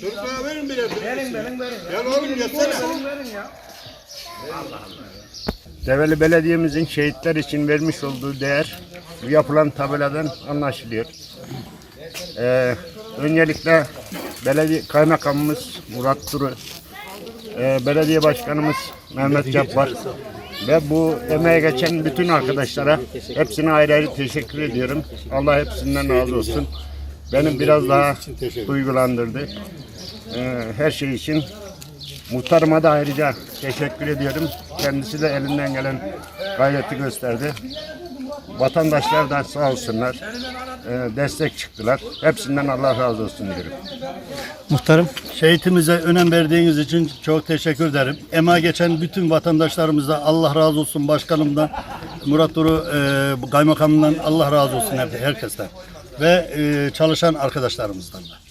Çocuklara verin birer. Verin verin verin. Gel oğlum gelsene. Verin verin ya. Develi Belediye'mizin şehitler için vermiş olduğu değer bu yapılan tabeladan anlaşılıyor. Ee, öncelikle belediye kaymakamımız Murat Duru, e, belediye başkanımız Mehmet Cabbar ve bu emeğe geçen bütün arkadaşlara hepsine ayrı ayrı teşekkür ediyorum. Allah hepsinden razı olsun. Benim biraz daha duygulandırdı. Ee, her şey için Muhtarıma da ayrıca teşekkür ediyorum. Kendisi de elinden gelen gayreti gösterdi. Vatandaşlar da sağ olsunlar. e, destek çıktılar. Hepsinden Allah razı olsun diyorum. Muhtarım. Şehitimize önem verdiğiniz için çok teşekkür ederim. Ema geçen bütün vatandaşlarımıza Allah razı olsun başkanımdan, Murat Duru e, kaymakamından Allah razı olsun her- herkesten ve e, çalışan arkadaşlarımızdan da.